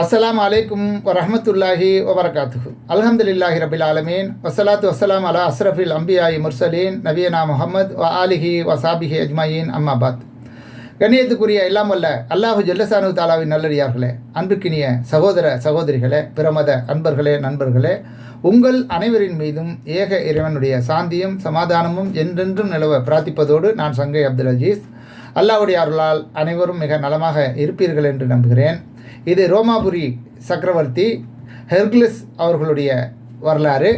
அஸ்ஸலாமு அலைக்கும் வரஹமத்துல்லாஹி வபரகாத்து அலமதுல்லாஹி ரபில் ஆலமீன் வசலாத்து வசலாம் அலா அஸ்ரஃபில் அம்பியாயி முர்சலீன் நபியனா முகமது வ ஆலிஹி வசாபிஹி அஜ்மாயின் அம்மாபாத் கண்ணியத்துக்குரிய எல்லாம் வல்ல அல்லாஹு ஜல்லசானு தாலாவின் நல்லடியார்களே அன்புக்கினிய சகோதர சகோதரிகளே பிரமத அன்பர்களே நண்பர்களே உங்கள் அனைவரின் மீதும் ஏக இறைவனுடைய சாந்தியும் சமாதானமும் என்றென்றும் நிலவ பிரார்த்திப்பதோடு நான் சங்கை அப்துல் அஜீஸ். அல்லாஹ்வுடைய அருளால் அனைவரும் மிக நலமாக இருப்பீர்கள் என்று நம்புகிறேன். இது ரோமாபுரி சக்கரவர்த்தி ஹெர்குலஸ் அவர்களுடைய வரலாறு.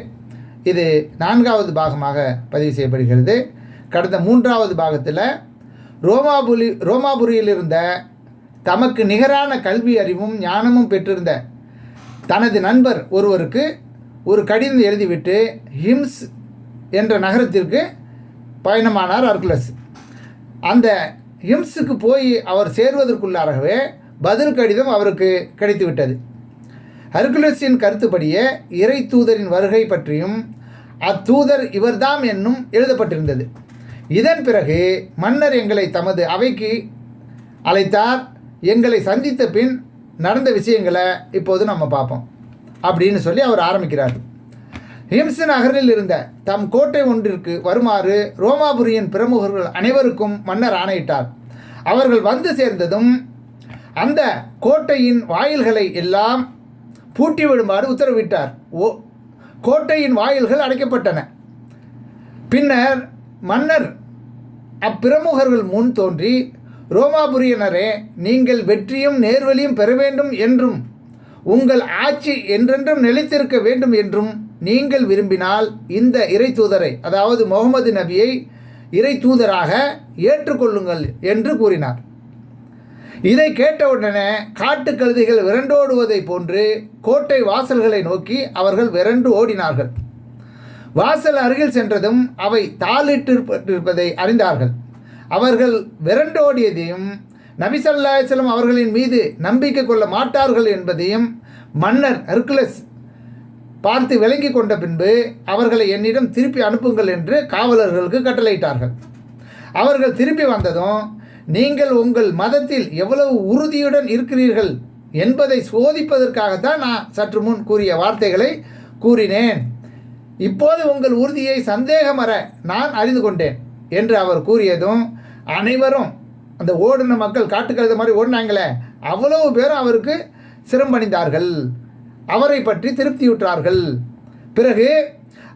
இது நான்காவது பாகமாக பதிவு செய்யப்படுகிறது. கடந்த மூன்றாவது பாகத்தில் ரோமாபுரி ரோமாபுரியில் இருந்த தமக்கு நிகரான கல்வி அறிவும் ஞானமும் பெற்றிருந்த தனது நண்பர் ஒருவருக்கு ஒரு கடிதம் எழுதிவிட்டு ஹிம்ஸ் என்ற நகரத்திற்கு பயணமானார் அர்குலஸ் அந்த ஹிம்ஸுக்கு போய் அவர் சேருவதற்குள்ளாகவே பதில் கடிதம் அவருக்கு கிடைத்துவிட்டது. ஹெர்குலஸின் கருத்துப்படியே இறை தூதரின் வருகை பற்றியும் அத்தூதர் இவர்தாம் என்னும் எழுதப்பட்டிருந்தது. இதன் பிறகு மன்னர் எங்களை தமது அவைக்கு அழைத்தார். எங்களை சந்தித்த பின் நடந்த விஷயங்களை இப்போது நம்ம பார்ப்போம் அப்படின்னு சொல்லி அவர் ஆரம்பிக்கிறார். ஹிம்ஸ் நகரில் இருந்த தம் கோட்டை ஒன்றிற்கு வருமாறு ரோமாபுரியின் பிரமுகர்கள் அனைவருக்கும் மன்னர் ஆணையிட்டார். அவர்கள் வந்து சேர்ந்ததும் அந்த கோட்டையின் வாயில்களை எல்லாம் பூட்டிவிடுமாறு உத்தரவிட்டார். ஓ கோட்டையின் வாயில்கள் அடைக்கப்பட்டன. பின்னர் மன்னர் அப்பிரமுகர்கள் முன் தோன்றி ரோமாபுரியனரே நீங்கள் வெற்றியும் நேர்வழியும் பெற வேண்டும் என்றும் உங்கள் ஆட்சி என்றென்றும் நிலைத்திருக்க வேண்டும் என்றும் நீங்கள் விரும்பினால் இந்த இறை தூதரை அதாவது முகமது நபியை இறை தூதராக ஏற்றுக்கொள்ளுங்கள் என்று கூறினார். இதை கேட்டவுடனே காட்டுக்கழுதைகள் விரண்டோடுவதை போன்று கோட்டை வாசல்களை நோக்கி அவர்கள் விரண்டு ஓடினார்கள். வாசல் அருகில் சென்றதும் அவை தாளிட்டிருப்பதை அறிந்தார்கள். அவர்கள் விரண்டோடியதையும் நபிசல்லாசலம் அவர்களின் மீது நம்பிக்கை கொள்ள மாட்டார்கள் என்பதையும் மன்னர் ஹெர்குலஸ் பார்த்து விளங்கி கொண்ட பின்பு அவர்களை என்னிடம் திருப்பி அனுப்புங்கள் என்று காவலர்களுக்கு கட்டளையிட்டார்கள். அவர்கள் திரும்பி வந்ததும் நீங்கள் உங்கள் மதத்தில் எவ்வளவு உறுதியுடன் இருக்கிறீர்கள் என்பதை சோதிப்பதற்காகத்தான் நான் சற்று முன் கூறிய வார்த்தைகளை கூறினேன். இப்போது உங்கள் உறுதியை சந்தேகமற நான் அறிந்து கொண்டேன் என்று அவர் கூறியதும் அனைவரும் அந்த ஓடின மக்கள் காட்டுக்கழுத மாதிரி ஓடினாங்களே அவ்வளவு பேரும் அவருக்கு சிரம்பணிந்தார்கள் அவரை பற்றி திருப்தியுற்றார்கள். பிறகு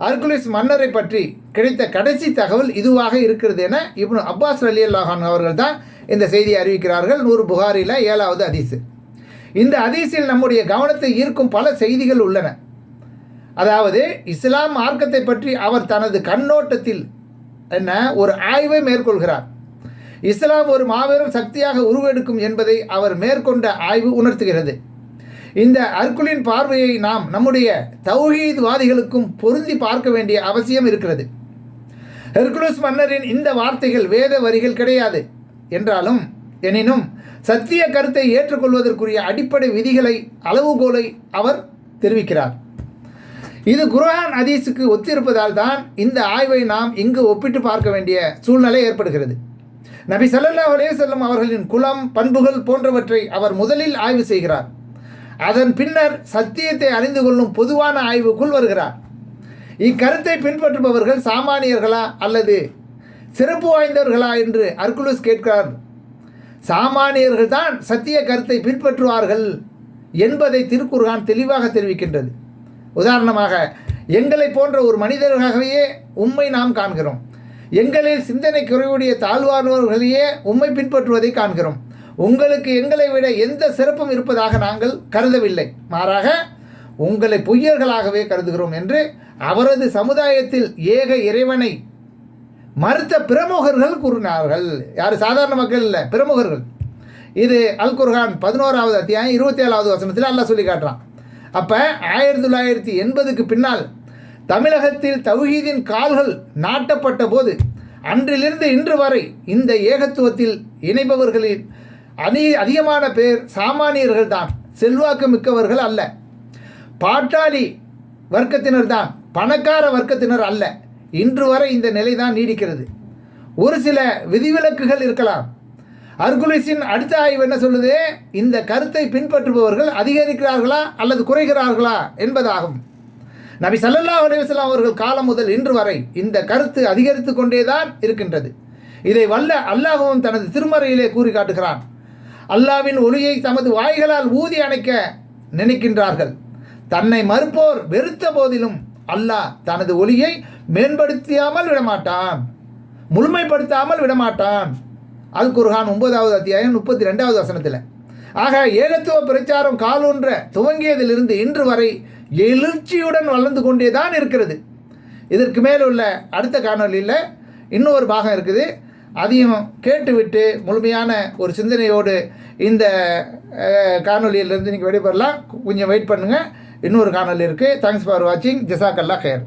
அர்குலிஸ் மன்னரை பற்றி கிடைத்த கடைசி தகவல் இதுவாக இருக்கிறது என இப்னு அப்பாஸ் அலி அல்லாஹான் அவர்கள் தான் இந்த செய்தியை அறிவிக்கிறார்கள். நூறு புகாரில் ஏழாவது அதிசு இந்த அதிசில் நம்முடைய கவனத்தை ஈர்க்கும் பல செய்திகள் உள்ளன. அதாவது இஸ்லாம் மார்க்கத்தை பற்றி அவர் தனது கண்ணோட்டத்தில் என்ன ஒரு ஆய்வை மேற்கொள்கிறார். இஸ்லாம் ஒரு மாபெரும் சக்தியாக உருவெடுக்கும் என்பதை அவர் மேற்கொண்ட ஆய்வு உணர்த்துகிறது. இந்த அர்குலின் பார்வையை நாம் நம்முடைய தௌஹீத்வாதிகளுக்கும் பொருந்தி பார்க்க வேண்டிய அவசியம் இருக்கிறது. ஹெர்குலஸ் மன்னரின் இந்த வார்த்தைகள் வேத வரிகள் கிடையாது என்றாலும் எனினும் சத்திய கருத்தை ஏற்றுக்கொள்வதற்குரிய அடிப்படை விதிகளை அளவுகோலை அவர் தெரிவிக்கிறார். இது குர்ஆன் அதீஸுக்கு ஒத்திருப்பதால் தான் இந்த ஆய்வை நாம் இங்கு ஒப்பிட்டு பார்க்க வேண்டிய சூழ்நிலை ஏற்படுகிறது. நபி சல்லா அலே செல்லம் அவர்களின் குலம் பண்புகள் போன்றவற்றை அவர் முதலில் ஆய்வு செய்கிறார். அதன் பின்னர் சத்தியத்தை அறிந்து கொள்ளும் பொதுவான ஆய்வுக்குள் வருகிறார். இக்கருத்தை பின்பற்றுபவர்கள் சாமானியர்களா அல்லது சிறப்பு வாய்ந்தவர்களா என்று அர்குலுஸ் கேட்கிறார். சாமானியர்கள் தான் சத்திய கருத்தை பின்பற்றுவார்கள் என்பதை திருக்குர்கான் தெளிவாக தெரிவிக்கின்றது. உதாரணமாக எங்களை போன்ற ஒரு மனிதர்களாகவே உண்மை நாம் காண்கிறோம். எங்களில் சிந்தனை குறைவுடைய தாழ்வானவர்களையே உண்மை பின்பற்றுவதை காண்கிறோம். உங்களுக்கு எங்களை விட எந்த சிறப்பும் இருப்பதாக நாங்கள் கருதவில்லை. மாறாக உங்களை பொய்யர்களாகவே கருதுகிறோம் என்று அவரது சமுதாயத்தில் ஏக இறைவனை மறுத்த பிரமுகர்கள் கூறினார்கள். யார்? சாதாரண மக்கள் இல்லை பிரமுகர்கள். இது அல் குர்ஹான் பதினோராவது அத்தியாயம் இருபத்தி ஏழாவது வசனத்தில் அல்ல சொல்லி காட்டுறான். அப்போ ஆயிரத்தி தொள்ளாயிரத்தி எண்பதுக்கு பின்னால் தமிழகத்தில் தௌஹீதின் கால்கள் நாட்டப்பட்ட போது அன்றிலிருந்து இன்று வரை இந்த ஏகத்துவத்தில் இணைபவர்களில் அதிக அதிகமான பேர் சாமானியர்கள் தான் செல்வாக்கு மிக்கவர்கள் அல்ல. பாட்டாளி வர்க்கத்தினர் தான் பணக்கார வர்க்கத்தினர் அல்ல. இன்று வரை இந்த நிலை தான் நீடிக்கிறது. ஒரு சில விதிவிலக்குகள் இருக்கலாம். அர்குலிஸின் அடுத்த ஆய்வு என்ன சொல்லுது? இந்த கருத்தை பின்பற்றுபவர்கள் அதிகரிக்கிறார்களா அல்லது குறைகிறார்களா என்பதாகும். நபி சல்லல்லா அலைஹி அவர்கள் காலம் முதல் இன்று வரை இந்த கருத்து அதிகரித்து கொண்டேதான் இருக்கின்றது. இதை வல்ல அல்லாஹவும் தனது திருமறையிலே கூறி காட்டுகிறான் அல்லாவின் ஒளியை தமது வாய்களால் ஊதி அணைக்க நினைக்கின்றார்கள். தன்னை மறுப்போர் வெறுத்த போதிலும் அல்லாஹ் தனது ஒளியை மேம்படுத்தியாமல் விடமாட்டான். முழுமைப்படுத்தாமல் விடமாட்டான். அல் குர்ஹான் ஒன்பதாவது அத்தியாயம் முப்பத்தி ரெண்டாவது வசனத்தில் ஆக ஏகத்துவ பிரச்சாரம் காலூன்ற துவங்கியதிலிருந்து இன்று வரை எழுச்சியுடன் வளர்ந்து கொண்டே தான் இருக்கிறது. இதற்கு மேல் உள்ள அடுத்த காணொலியில் இன்னொரு பாகம் இருக்குது. அதையும் கேட்டுவிட்டு முழுமையான ஒரு சிந்தனையோடு இந்த காணொலியிலிருந்து நீங்கள் விடைபெறலாம் கொஞ்சம் வெயிட் பண்ணுங்கள் இன்னொரு காணொலி இருக்குது தேங்க்ஸ் ஃபார் வாட்சிங் ஜசாக்கல்லா ஹேர்